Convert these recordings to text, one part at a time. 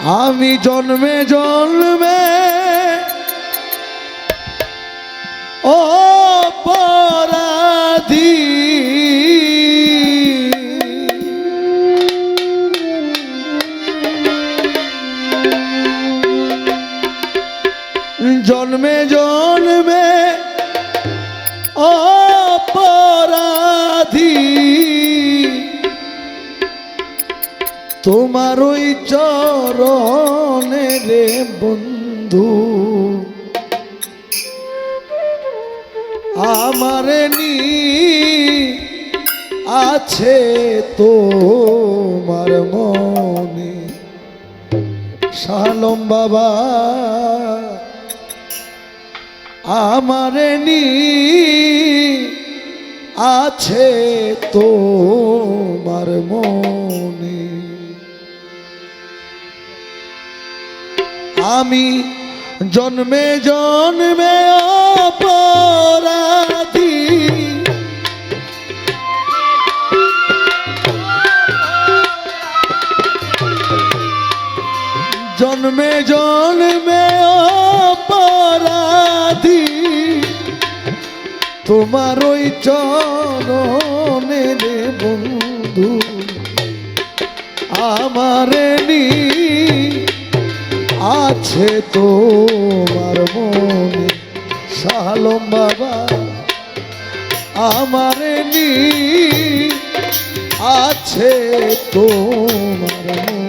আমি জন্মে জন্মে অপরাধী। জন্মে জন্মে অপরাধী তোমার ওই চরণে রে বন্ধু। আমারে নি আছে তোমার মনে শালম বাবা। আমারে নি আছে তোমার মনে আমি জন্মে জন্মে অপরাধী। জন্মে জন্মে অপরাধী। তোমার ওই চরণে বন্ধু আমারে নি আছে তোমার মনে শালম বাবা আমার নি আছে তোমার মনে।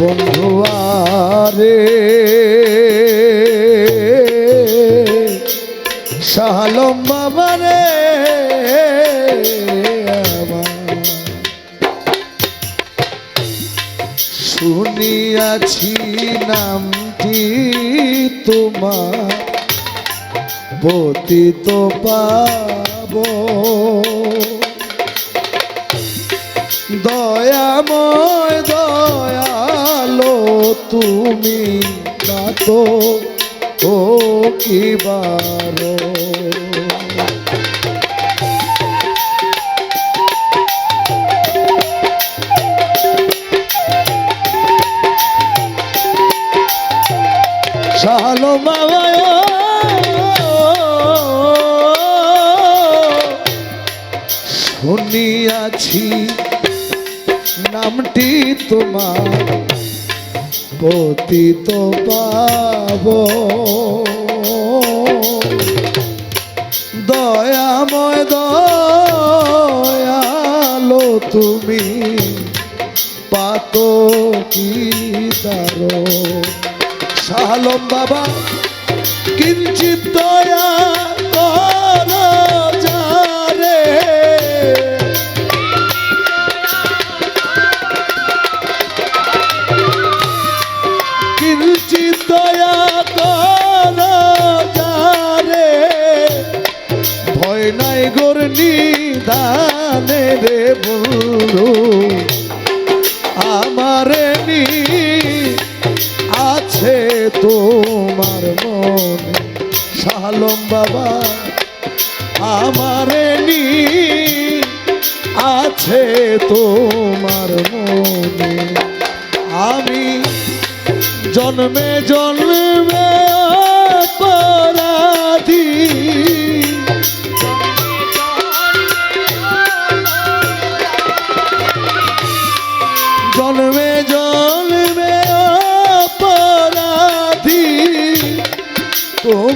বন্ধু আরে শালম বাবা রে আমার। শুনিয়াছি নামটি তোমার পতিত পাবো দয়াময় তুমি কাতো ও কি বারো? শালো বাবায় শুনিয়াছি নামটি তোমার। পতিত পাব। দয়াময় দয়ালো তুমি পাত কি তারো শালম বাবা কিঞ্চিত দয়া নিদানে রে বন্ধু আমারে নি আছে তোমার মনে। শালম বাবা, আমারে নি আছে তোমার মনে। আমি জন্মে জন্মে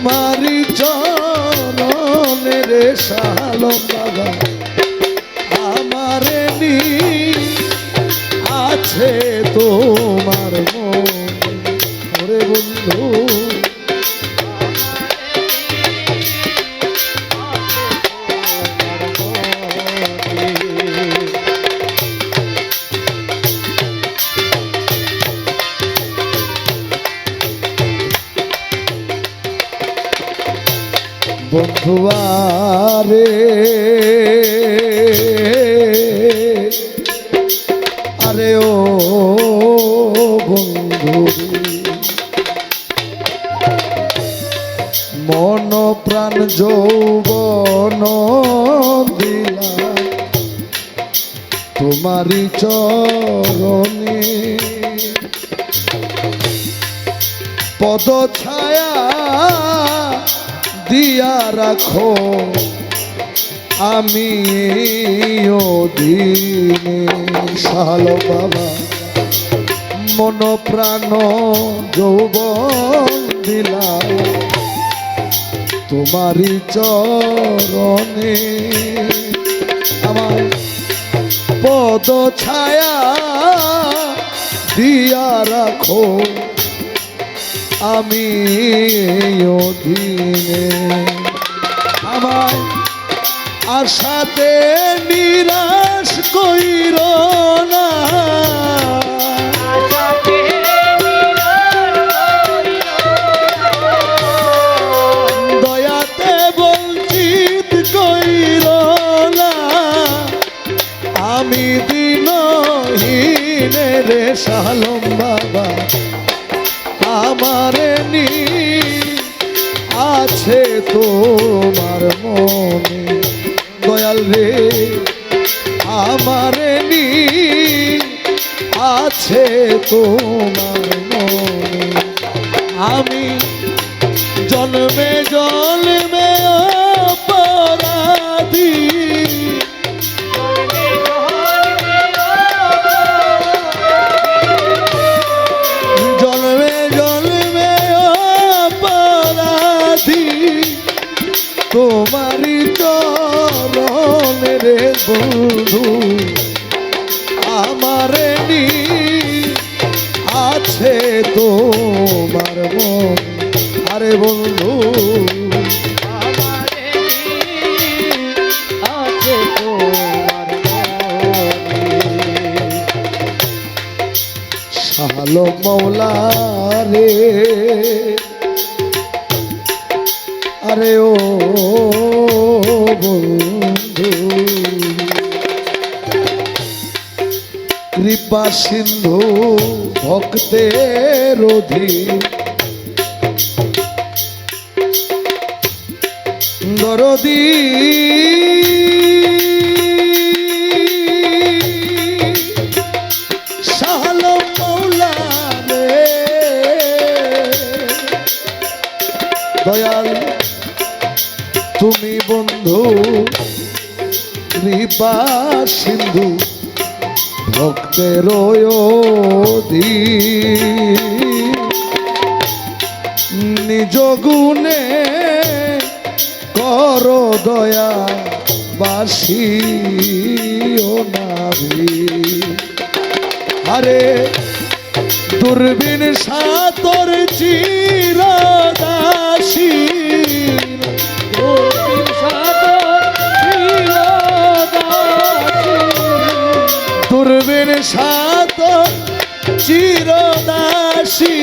তোমারি চরণের শালম বাবা আমারে নি আছে তোমার মন। বন্ধু দুয়ারে আরে ও বন্ধু মন প্রাণ যৌবন দিলাম তোমারি চরণে পদ ছায়া দিয়া রাখো। আমি দিনে সাল বাবা। মন প্রাণ যৌবন দিলাম। তোমারি চরণে আমার পদ ছায়া দিয়া রাখো। আমি অধীনে। আমার আশাতে নিরাশ কইর না। আমার নি আছে তোমার মনে। আমি জন্মে জন্মে জন্মে জন্মে তোমারি বন্ধু আমার নি আছে তোমার মন। আরে বন্ধু শালো মৌলা রে আরে ও বন্ধু। কৃপা সিন্ধু ভক্তের অধীন। দরদী। দয়াল তুমি বন্ধু কৃপা সিন্ধু। ভক্তের নিজ গুণে কর দয়া বাসি ও নাভি আরে দুর্বিন সাতর চির দুর্বিন সাতর চির দাসী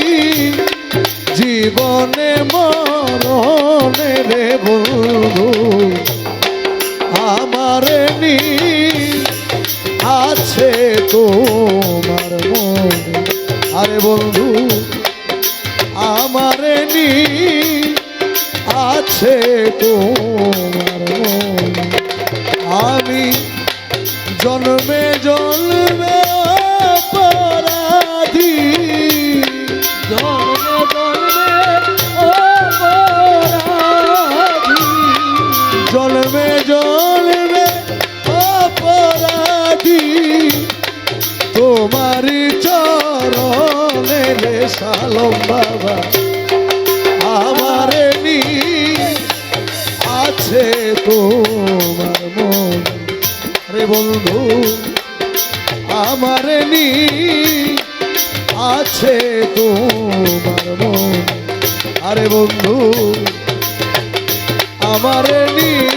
জীবনে মরণে রে বন্ধু, আমার নি আছে তোমার মনে। আরে বন্ধু, আমার নি আছে তোমার মনে। আমি জন্মে তোমার মন। রে বন্ধু আমার নি আছে তোমার মন। আরে বন্ধু আমার নি